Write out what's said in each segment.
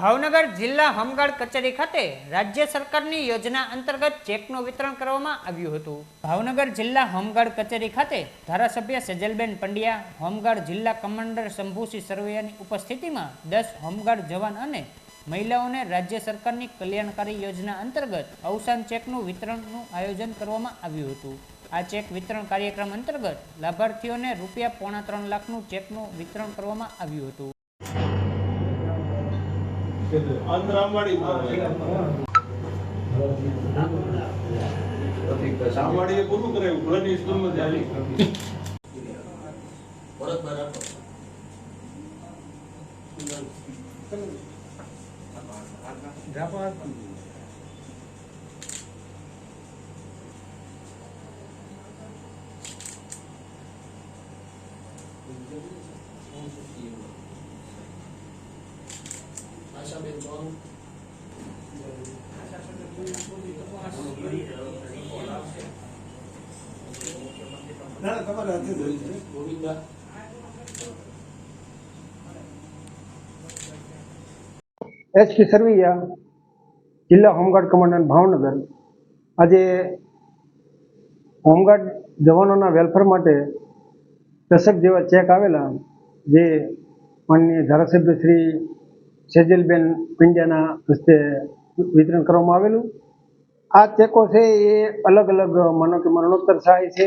ભાવનગર જિલ્લા હોમગાર્ડ કચેરી ખાતે રાજ્ય સરકારની યોજના અંતર્ગત ચેકનું વિતરણ કરવામાં આવ્યું હતું. ભાવનગર જિલ્લા હોમગાર્ડ કચેરી ખાતે ધારાસભ્ય સજલબેન પંડ્યા હોમગાર્ડ જિલ્લા કમાન્ડર શંભુસિંહ સરવૈયાની ઉપસ્થિતિમાં દસ હોમગાર્ડ જવાન અને મહિલાઓને રાજ્ય સરકારની કલ્યાણકારી યોજના અંતર્ગત અવસાન ચેકનું વિતરણનું આયોજન કરવામાં આવ્યું હતું. આ ચેક વિતરણ કાર્યક્રમ અંતર્ગત લાભાર્થીઓને રૂપિયા પોણા ત્રણ લાખનું ચેકનું વિતરણ કરવામાં આવ્યું હતું. ರಾಮವಾಡಿ रामवाडी बोलू करे मुलांनी स्कूल मध्ये आली. परत बरा. Thank you. ચાલી ના ના સરવૈયા જિલ્લા હોમગાર્ડ કમાન્ડન્ટ ભાવનગર. આજે હોમગાર્ડ જવાનોના વેલફેર માટે દશક જેવા ચેક આવેલા જે માનનીય ધારાસભ્ય શ્રી સેજલબેન પંડ્યાના હસ્તે વિતરણ કરવામાં આવેલું. આ ચેકો છે એ અલગ અલગ માનો કે મરણોત્તર સહાય છે.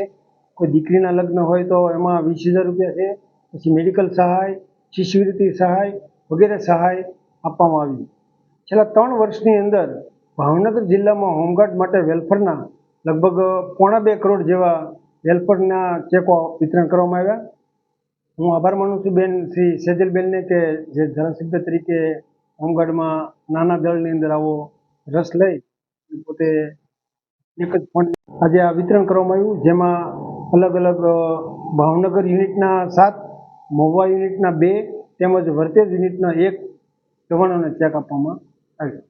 કોઈ દીકરીના લગ્ન હોય તો એમાં વીસ હજાર રૂપિયા છે. પછી મેડિકલ સહાય, શિષ્યવૃત્તિ સહાય વગેરે સહાય આપવામાં આવી. છેલ્લા ત્રણ વર્ષની અંદર ભાવનગર જિલ્લામાં હોમગાર્ડ માટે વેલફેરના લગભગ પોણા બે કરોડ જેવા વેલફેરના ચેકો વિતરણ કરવામાં આવ્યા. હું આભાર માનું છું બેન, શ્રી સેજલબેનને કે જે ધારાસભ્ય તરીકે હોમગાર્ડમાં નાના દળની અંદર આવો રસ લઈ પોતે એક જ ફંડ આજે આ વિતરણ કરવામાં આવ્યું, જેમાં અલગ અલગ ભાવનગર યુનિટના સાત, મહુવા યુનિટના બે તેમજ વર્તેજ યુનિટના એક જવાનોને ચેક આપવામાં આવ્યો.